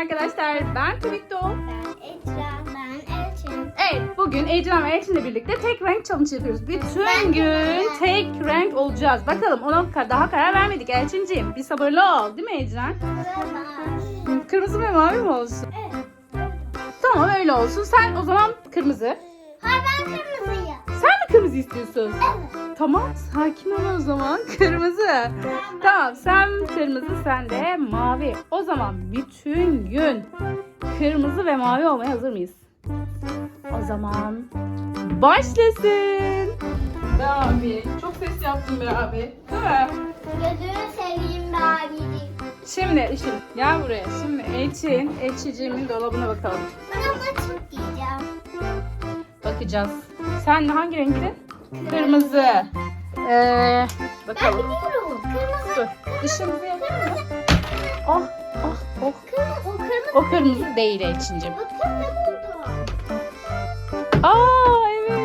arkadaşlar. Ben Twitto. Ben Ecra. Ben Elçin. Evet, bugün Ecren ve Elçin'le birlikte tek renk challenge yapıyoruz. Bütün Ben gün tek renk olacağız. Bakalım ona daha karar vermedik Elçinciğim. Bir sabırlı ol değil mi Ecren? Merhaba. Kırmızı ve mavi mi olsun? Evet. Tamam öyle olsun. Sen o zaman kırmızı. Hayır ben kırmızıyım. Kırmızı istiyorsun? Evet. Tamam sakin ol o zaman. Kırmızı. Tamam sen kırmızı sen de mavi. O zaman bütün gün kırmızı ve mavi olmaya hazır mıyız? O zaman başlasın. Be abi çok ses yaptın be abi. Değil mi? Gözünü seveyim be abicim. Şimdi Işıl gel buraya. Şimdi Elçin, Elçiciğimin dolabına bakalım. Ben ama çok giyeceğim. Bakacağız. Sen hangi renkti? Kırmızı. Ee, Ben bakalım. biliyorum. Kırmızı. Dur. Işığımızı yapalım mı? Oh, oh, oh. Kırmızı. O kırmızı. O kırmızı değil Elçincim. Bakın ne. Aa evet.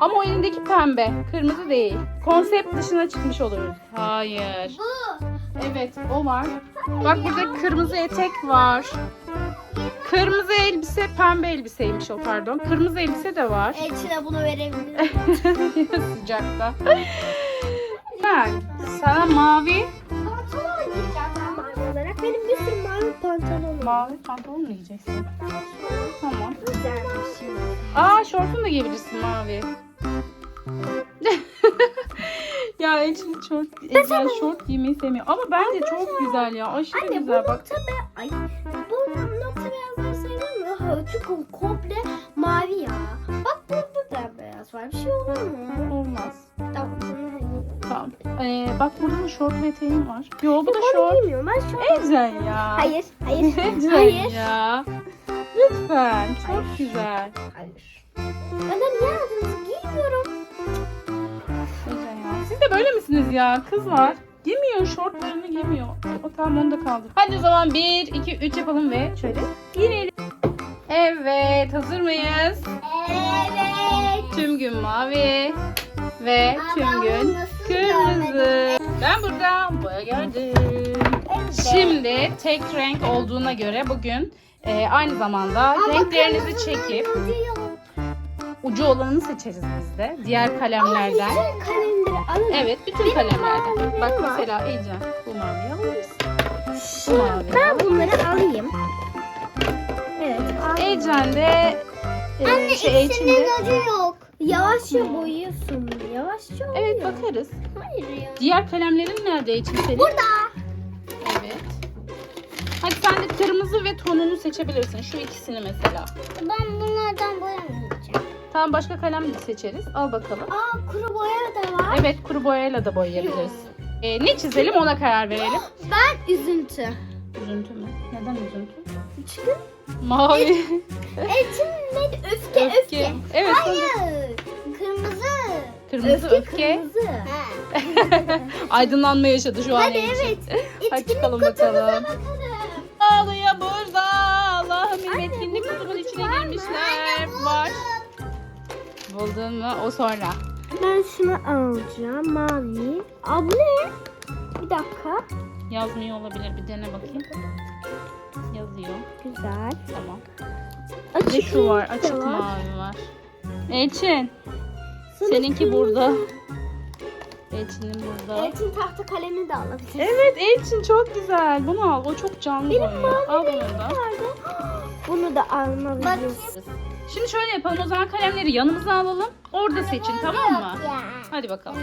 Ama o elindeki pembe. Kırmızı değil. Konsept dışına çıkmış oluruz. Hayır. Bu. Evet o var. Bak burada kırmızı etek var. Kırmızı elbise pembe elbiseymiş o pardon. Kırmızı elbise de var. Elçin'e bunu verebilirim. Sıcakta. Ben sana mavi Pantolon giyeceğim ben mavi olarak. Benim bir sürü mavi pantolonum var. mavi pantolon mu giyeceksin? Tamam. Güzelmiş. Aa şortunu da giyebilirsin mavi. ya Elçin şort, Ecel şort giymeyi sevmiyor. Ama bence çok güzel ya. Aşırı Anne güzel bak. nokta be... Ay Ha, çünkü komple mavi ya. Bak burada da beyaz var. Bir şey olur mu? Olmaz. Tamam. Tamam. Ee, bak burada da şort ve eteğim var. Yo bu da onu şort. giymiyorum. Ben şort... Ecel ya. Hayır. Hayır. Ecel hayır. ya. Lütfen. Çok güzel. Hayır. Bana niye aldınız? Giymiyorum. Ecel ya. Siz de böyle misiniz ya? Kız var. Giymiyor şortlarını giymiyor. O tamam onu da kaldır. Hadi o zaman 1, 2, 3 yapalım ve şöyle giyinelim. Evet hazır mıyız? Evet. Tüm gün mavi ve tüm gün kırmızı. Ben burada boya gördüm. Evet. Şimdi tek renk olduğuna göre bugün e, aynı zamanda Ama renklerinizi çekip ucu olanını seçeriz biz de. Diğer kalemlerden. Evet bütün kalemlerden. Bak mesela Ece bu maviyi alabilirsin. Bu. Ben bunları alayım. Evet. Ece'n de e, Anne şey ikisinin Ece'nin de ucu yok. Yavaşça boyuyorsun. Yavaşça oluyor. Evet bakarız. Hayır ya. Diğer kalemlerin nerede Ece senin? Burada. Evet. Hadi sen de kırmızı ve tonunu seçebilirsin. Şu ikisini mesela. Ben bunlardan boyamayacağım. Tamam başka kalem de seçeriz. Al bakalım. Aa kuru boya da var. Evet kuru boyayla da boyayabiliriz. Ee, ne çizelim ona karar verelim. Ben üzüntü. Üzüntü mü? Neden üzüntü? Çünkü Mavi. Elçin neydi? Öfke, öfke. Öfke. Evet. Hayır. Kırmızı. Kırmızı öfke. Kırmızı. He. Aydınlanma yaşadı şu an Hadi Elçin. evet. Hadi çıkalım bakalım. bakalım. Ağlıyor burada. Allah'ım benim etkinlik kutumun içine var girmişler. Anne, Var. Buldun mu? O sonra. Ben şunu alacağım. Mavi. Ne? Bir dakika. Yazmıyor olabilir. Bir dene bakayım. Yazıyor. Güzel. Tamam. Açık Ve şu var. renk Açık var. mavi var. Elçin. Seninki burada. Elçin'in burada. Elçin tahta kalemi de alabilir. Evet Elçin çok güzel. Bunu al. O çok canlı Benim boyuyor. Al mavi bunu da. nerede? Bunu da almalıyız. Şimdi şöyle yapalım. O zaman kalemleri yanımıza alalım. Orada seçin tamam mı? Hadi bakalım.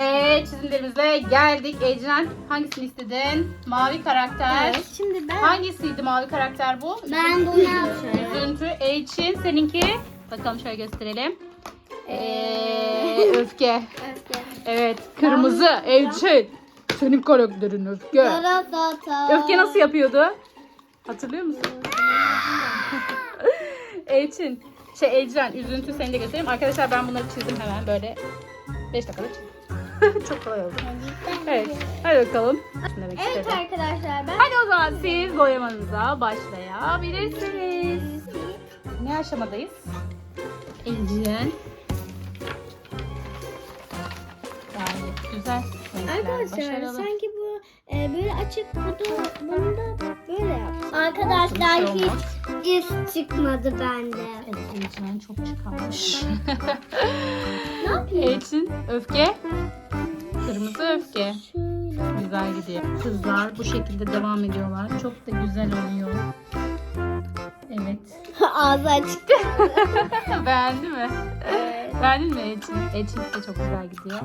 Evet çizimlerimizle geldik. Ecren hangisini istedin? Mavi karakter. Evet, şimdi ben Hangisiydi mavi karakter bu? ben bunu. Üzüntü. Elçin seninki. Bakalım şöyle gösterelim. Ee, öfke. Öfke. Evet. Kırmızı. Elçin. Senin karakterin öfke. Öfke nasıl yapıyordu? Hatırlıyor musun? Elçin. Şey Ecren, üzüntü seni de göstereyim. Arkadaşlar ben bunları çizdim hemen böyle 5 dakikada çizdim. Çok kolay oldu. Evet. Hadi bakalım. Demek Evet istedim. arkadaşlar ben Hadi o zaman siz boyamanıza başlayabilirsiniz. Ne aşamadayız? Ecren. Gayet güzel. renkler, Arkadaşlar başarılı. sanki e, böyle açık bunu, bunu da böyle yap. Arkadaşlar şey hiç iz çıkmadı bende. Evet Elçin çok çıkarmış. Ne yapayım? Elçin öfke. Kırmızı öfke. Şöyle. Güzel gidiyor. Kızlar bu şekilde devam ediyorlar. Çok da güzel oluyor. Evet. Ağzı açık. Beğendi mi? Evet. Beğendin mi Elçin? Elçin de çok güzel gidiyor.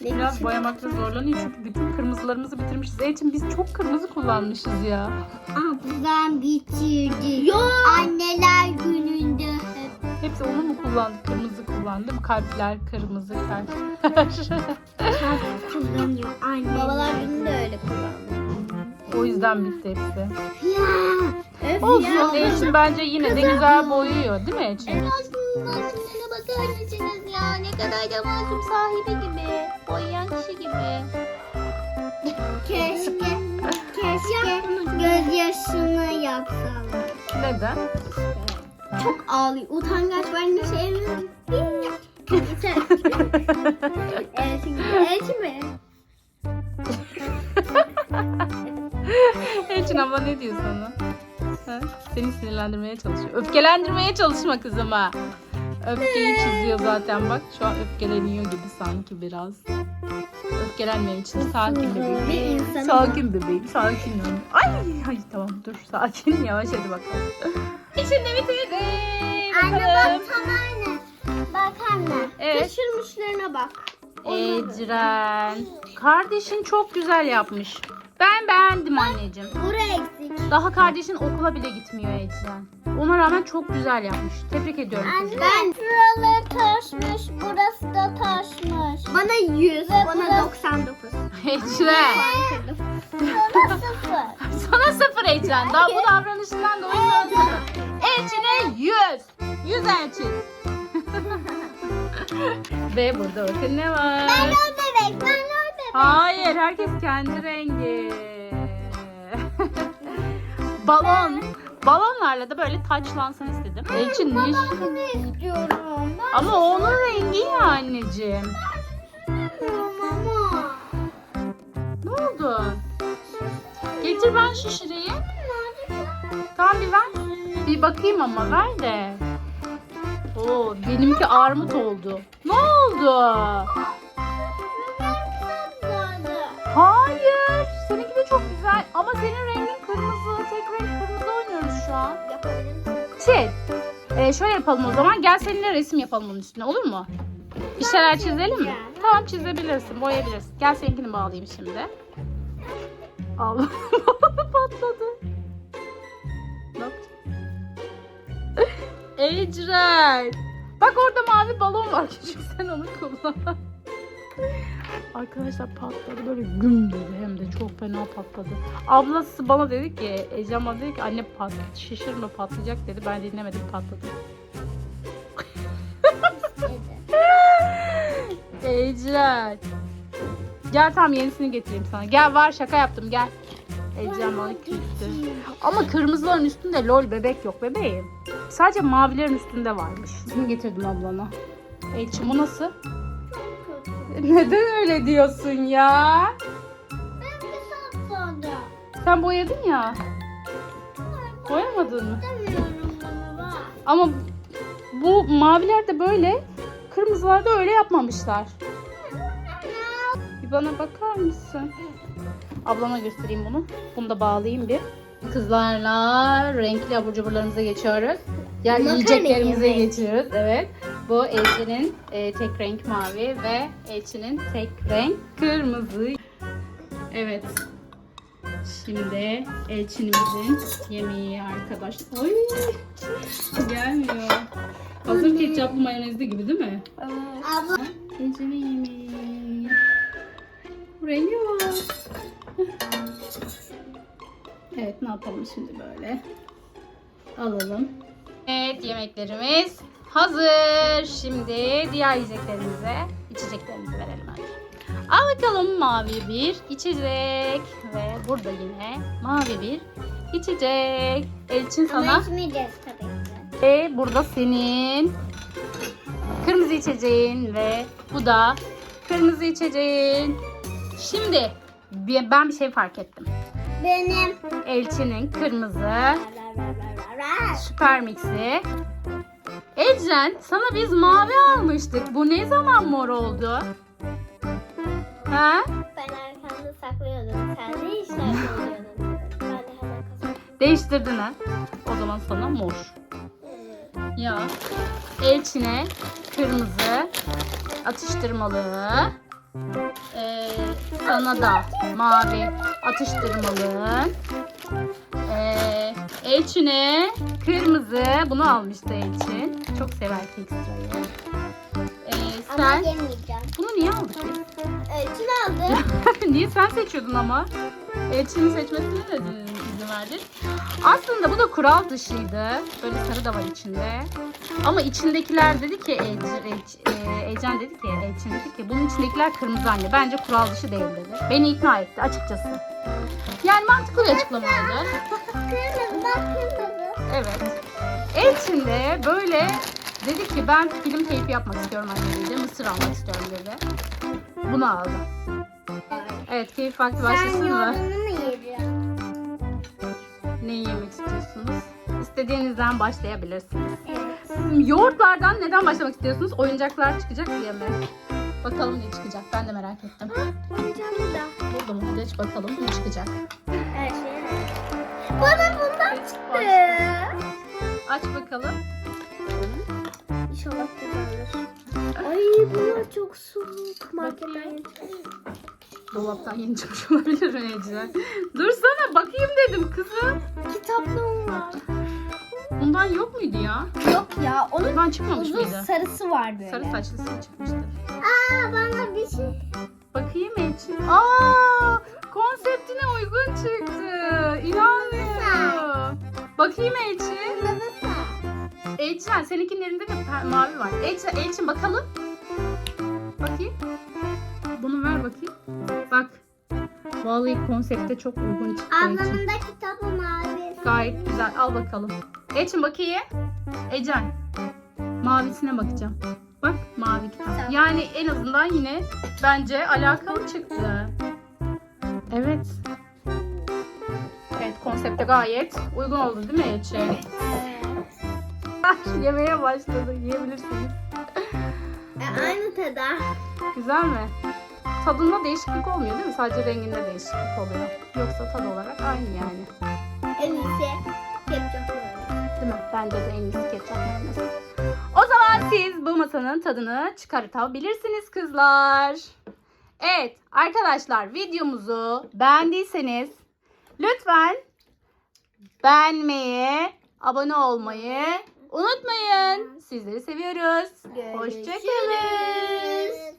Ne Biraz boyamakta zorlanıyor çünkü bütün kırmızılarımızı bitirmişiz. Elçin biz çok kırmızı kullanmışız ya. Ablam bitirdi. Yok. Anneler gününde hep. Hepsi onu mu kullandı? Kırmızı kullandı. Kalpler, kırmızı kalp. kullanıyor anne. Babalar gününde öyle kullanıyor. o yüzden bitti hepsi. Ya. Olsun. Elçin bence yine de güzel boyuyor değil mi Elçin? Şuna bakar mısınız ya? Ne kadar da masum sahibi gibi. Boyayan kişi gibi. Keşke, keşke gözyaşını yapsalar. Neden? Çok ağlıyor. Utangaç ben de. Elçin gibi. Elçin mi? Elçin abla ne diyor sana? Ha? Seni sinirlendirmeye çalışıyor. Öfkelendirmeye çalışma kızıma. Öfkeyi çiziyor zaten bak. Şu an öfkeleniyor gibi sanki biraz. Öfkelenme için sakin bebeğim. Sakin bebeğim sakin ol. Ay, ay tamam dur sakin yavaş hadi bakalım. İçinde bitirdi. Anne bak tam aynı. Bak anne. Evet. Kaşırmışlarına bak. Ecren. Kardeşin çok güzel yapmış. Ben beğendim anneciğim. Buraya eksik. Daha kardeşin okula bile gitmiyor Ecren. Ona rağmen çok güzel yapmış. Tebrik ediyorum kızım. Ben şuraları taşmış, burası da taşmış. Bana 100, bana 99. Ecren. Bana sıfır. Sana sıfır Ecren. Daha bu davranışından dolayı sana sıfır. Elçin'e yüz. Yüz Elçin. Ve burada bakın ne var. Ben o bebek, ben o bebek. Hayır, herkes kendi rengi. Balon. Balonlarla da böyle taçlansın istedim. Elçin niye? Bunu istiyorum. Ben Ama onun rengi ya anneciğim. istemiyorum ama. Ne oldu? Getir ben şişireyim. Tamam bir ver. Bir bakayım ama ver de. Oo, benimki armut oldu. Ne oldu? Hayır. Seninki de çok güzel. Ama senin rengin şu an. Şey, e, şöyle yapalım o zaman. Gel seninle resim yapalım onun üstüne olur mu? Bir şeyler çizelim mi? Tamam çizebilirsin, boyayabilirsin. Gel seninkini bağlayayım şimdi. Allah patladı. Yapacağız? Ecren. Bak orada mavi balon var. Küçük sen onu kullan. Arkadaşlar patladı böyle güm dedi hem de çok fena patladı. Ablası bana dedi ki, Ecem bana dedi ki anne pat, şişirme patlayacak dedi. Ben dinlemedim patladı. Ecren. Gel tamam yenisini getireyim sana. Gel var şaka yaptım gel. Ecren bana küstü. Ama kırmızıların üstünde lol bebek yok bebeğim. Sadece mavilerin üstünde varmış. Bunu getirdim ablana. Elçin bu nasıl? Neden öyle diyorsun ya? Sen boyadın ya. Boyamadın mı? Ama bu maviler de böyle, kırmızılar da öyle yapmamışlar. Bir bana bakar mısın? Ablama göstereyim bunu. Bunu da bağlayayım bir. Kızlarla renkli abur cuburlarımıza geçiyoruz. Ya Makarna yiyeceklerimize geçiyoruz. Evet. Bu Elçin'in e, tek renk mavi ve Elçin'in tek renk kırmızı. Evet. Şimdi Elçin'imizin yemeği arkadaşlar. Oy! Gelmiyor. Hazır ketçaplı mayonezli gibi değil mi? Abla. Elçin'in yemeği. Rengi var. Evet ne yapalım şimdi böyle. Alalım. Evet yemeklerimiz hazır. Şimdi diğer yiyeceklerimize, içeceklerimizi verelim. Al bakalım mavi bir içecek ve burada yine mavi bir içecek. Elçin sana. Ama içmeyeceğiz tabii ki. Ve burada senin kırmızı içeceğin ve bu da kırmızı içeceğin. Şimdi ben bir şey fark ettim. Benim. Elçinin kırmızı süper mixi. Ecren sana biz mavi almıştık. Bu ne zaman mor oldu? Ha? Ben arkamda saklıyordum. Sen de işler görüyordun. Ben de hemen kazandım. Değiştirdin ha? O zaman sana mor. Ya. Elçine kırmızı atıştırmalı. Ee, sana da mavi atıştırmalı. Ee, Elçine kırmızı. Bunu almıştı Elçin. Çok sever Kekstra'yı. Ama yemeyeceğim. bunu niye aldık biz? Ölçün aldı. Niye sen seçiyordun ama? Elçinin seçmesine de izin verdin. Aslında bu da kural dışıydı. Böyle sarı da var içinde. Ama içindekiler dedi ki Ece, Ece, e, Ecen dedi ki Elçin dedi ki bunun içindekiler kırmızı anne. Bence kural dışı değil dedi. Beni ikna etti açıkçası. Yani mantıklı bir açıklamaydı. Kırmızı bak kırmızı. Evet. Elçin de böyle dedi ki ben film keyfi yapmak istiyorum anne dedi. Mısır almak istiyorum dedi. Bunu aldı. Evet keyif vakti Sen başlasın mı? yoğurdunu mu yedin? Ne yemek istiyorsunuz? İstediğinizden başlayabilirsiniz. Evet. Yoğurtlardan neden başlamak istiyorsunuz? Oyuncaklar çıkacak diye mi? Bakalım ne çıkacak. Ben de merak ettim. Oyuncağım burada. Burada mı? Geç bakalım ne çıkacak. Evet. şey. Bana bundan çıktı. Aç bakalım. İnşallah güzel Ay bunlar çok soğuk. Marketten Dolaptan yeni çıkmış olabilir Ece? Dursana bakayım dedim kızım. Kitaplığım var. Bundan yok muydu ya? Yok ya onun Bundan çıkmamış uzun mıydı? sarısı var böyle. Sarı saçlısı çıkmıştı. Aa bana bir şey. Bakayım Elçin. Aa, konseptine uygun çıktı. İnanmıyorum. Bakayım Elçin. Elçin seninkinin elinde de mavi var. Elçin, Elçin bakalım. Bakayım. Bunu ver bakayım. Bak. Vallahi konsepte çok uygun çıktı Elçin. Ablamın da kitabı mavi. Gayet güzel. Al bakalım. Elçin bakayım. Ecen. Mavisine bakacağım. Bak mavi kitap. Tamam. Yani en azından yine bence alakalı çıktı. Evet. Evet konsepte gayet uygun oldu değil mi Elçin? Yemeye başladı. Yiyebilirsiniz. E, aynı tadı. Güzel mi? Tadında değişiklik olmuyor değil mi? Sadece renginde değişiklik oluyor. Yoksa tad olarak aynı yani. En iyisi ketçap. Değil mi? Bence de en iyisi ketçap mayonez. O zaman siz bu masanın tadını çıkartabilirsiniz kızlar. Evet arkadaşlar videomuzu beğendiyseniz lütfen beğenmeyi, abone olmayı unutmayın. Sizleri seviyoruz. Hoşçakalın.